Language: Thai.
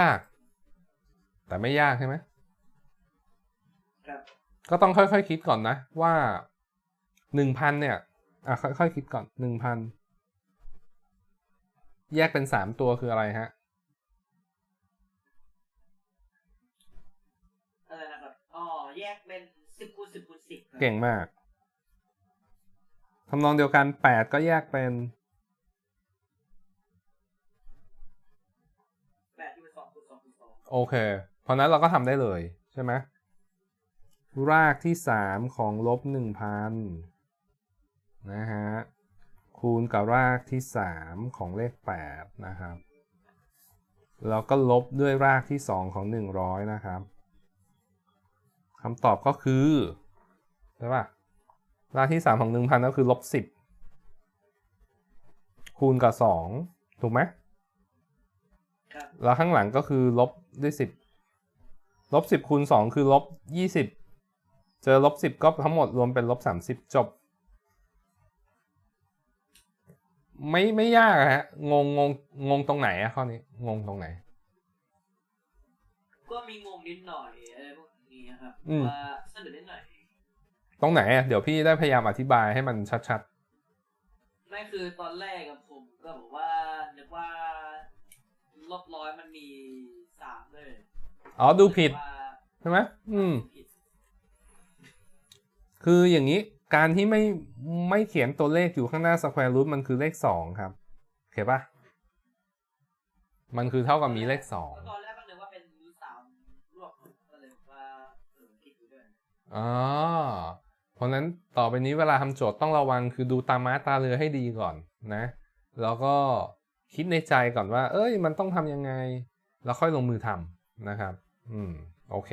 ยาก แต่ไม่ยากใช่ไหมครับก็ต้องค่อยๆคิดก่อนนะ ว่าหนึ่งพันเนี่ย อะค่อยๆคิดก่อนหนึ่งพันแยกเป็นสามตัวคืออะไรฮะอะไรนะครับอ๋อแยกเป็นสิบคูณสิบคูณสิบเก่งมากทำนองเดียวกันแปดก็แยกเป็น โอเค เพราะนั้นเราก็ทำได้เลยใช่ไหมรากที่สามของลบหนึ่งพันนะฮะคูณกับรากที่สามของเลขแปดนะครับแล้วก็ลบด้วยรากที่สองของหนึ่งร้อยนะครับคำตอบก็คือใช่ป่ะรากที่สามของหนึ่งพันก็คือลบสิบคูณกับสองถูกไหม แล้วข้างหลังก็คือลบด้วยสิบลบสิบคูณสองคือลบยี่สิบเจอลบสิบก็ทั้งหมดรวมเป็นลบสามสิบจบ ไม่ไม่ยากอะฮะงงงงงงตรงไหนอะข้อนี้ งงตรงไหน ก็มีงงนิดหน่อยอะไรพวกนี้ครับอืมว่าเสนอนิดหน่อยตรงไหนอะเดี๋ยวพี่ได้พยายามอธิบายให้มันชัดไม่คือตอนแรกกับผมก็บอกว่านึกว่า ลบร้อยมันมีสามเลยๆอ๋อดูผิดว่าใช่ไหมอืมผิดคืออย่างนี้การที่ไม่ไม่เขียนตัวเลขอยู่ข้างหน้า square root มันคือเลขสองครับโอเคปะมันคือเท่ากับมีเลขสองตอนแรกก็นึกว่าเป็นรูทสามรวบก็เลยบอกว่าเออคิดดูด้วยอ๋อเพราะฉะนั้นต่อไปนี้เวลาทำโจทย์ต้องระวังคือดูตาม้าตาเรือให้ดีก่อนนะ แล้วก็ คิดในใจก่อนว่า เอ้ย มันต้องทำยังไง แล้วค่อยลงมือทำนะครับ อืม โอเค